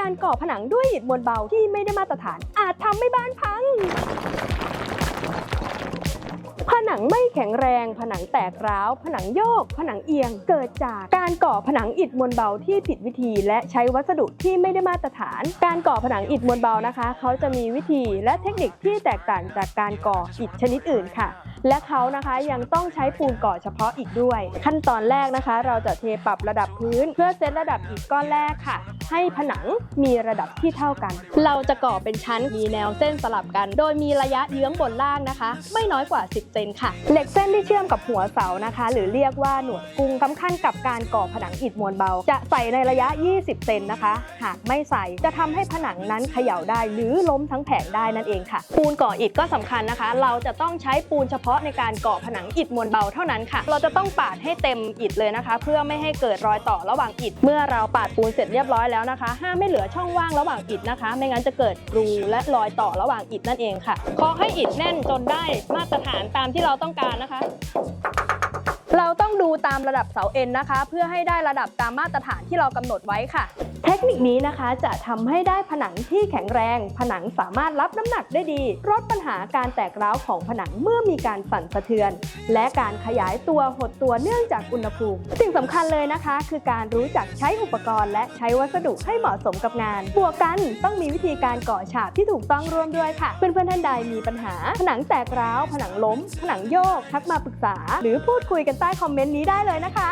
การก่อผนังด้วยอิฐมวลเบาที่ไม่ได้มาตรฐาน อาจทำให้บ้านพัง ผนังไม่แข็งแรง ผนังแตกร้าว ผนังโยก ผนังเอียง เกิดจากการก่อผนังอิฐมวลเบาที่ผิดวิธี และใช้วัสดุที่ไม่ได้มาตรฐาน การก่อผนังอิฐมวลเบานะคะ เขาจะมีวิธีและเทคนิคที่แตกต่างจากการก่ออิฐชนิดอื่นค่ะ และเขานะคะยังต้องใช้ปูนก่อเฉพาะอีกด้วย ขั้นตอนแรกนะคะ เราจะเทปรับระดับพื้น เพื่อเซตระดับอิฐก้อนแรกค่ะ ให้ผนังมีระดับที่เท่ากัน เราจะก่อเป็นชั้นมีแนวเส้นสลับกัน โดยมีระยะเยื้องบนล่างนะคะ ไม่น้อยกว่า 10 เซนค่ะ เหล็กเส้นที่เชื่อมกับหัวเสานะคะ หรือเรียกว่าหนวดกุ้งสำคัญกับการก่อผนังอิฐมวลเบา จะใส่ในระยะ 20 เซนนะคะ หากไม่ใส่จะทำให้ผนังนั้นเขย่าได้ หรือล้มทั้งแผงได้นั่นเองค่ะ ปูนก่ออิฐก็สำคัญนะคะ เราจะต้องใช้ปูนเฉพาะาะในการก่อผนังอิฐมวลเบาเท่านั้นค่ะ เราจะต้องปาดให้เต็มอิฐเลยนะคะ เพื่อไม่ให้เกิดรอยต่อระหว่างอิฐ เมื่อเราปาดปูนเสร็จเรียบร้อยแล้วนะคะ ห้ามไม่เหลือช่องว่างระหว่างอิฐนะคะ ไม่งั้นจะเกิดรูและรอยต่อระหว่างอิฐนั่นเองค่ะเคาะให้อิฐแน่นจนได้มาตรฐานตามที่เราต้องการนะคะเราต้องดูตามระดับเสาเอ็นนะคะ เพื่อให้ได้ระดับตามมาตรฐานที่เรากำหนดไว้ค่ะ เทคนิคนี้นะคะจะทำให้ได้ผนังที่แข็งแรง ผนังสามารถรับน้ำหนักได้ดีลดปัญหาการแตกร้าวของผนังเมื่อมีการสั่นสะเทือน และการขยายตัวหดตัวเนื่องจากอุณหภูมิ สิ่งสำคัญเลยนะคะ คือการรู้จักใช้อุปกรณ์และใช้วัสดุให้เหมาะสมกับงาน บวกกันต้องมีวิธีการก่อฉาบที่ถูกต้องร่วมด้วยค่ะ เพื่อนๆท่านใดมีปัญหา ผนังแตกร้าว ผนังล้ม ผนังโยกทักมาปรึกษา หรือพูดคุยกันใต้คอมเมนต์นี้ได้เลยนะคะ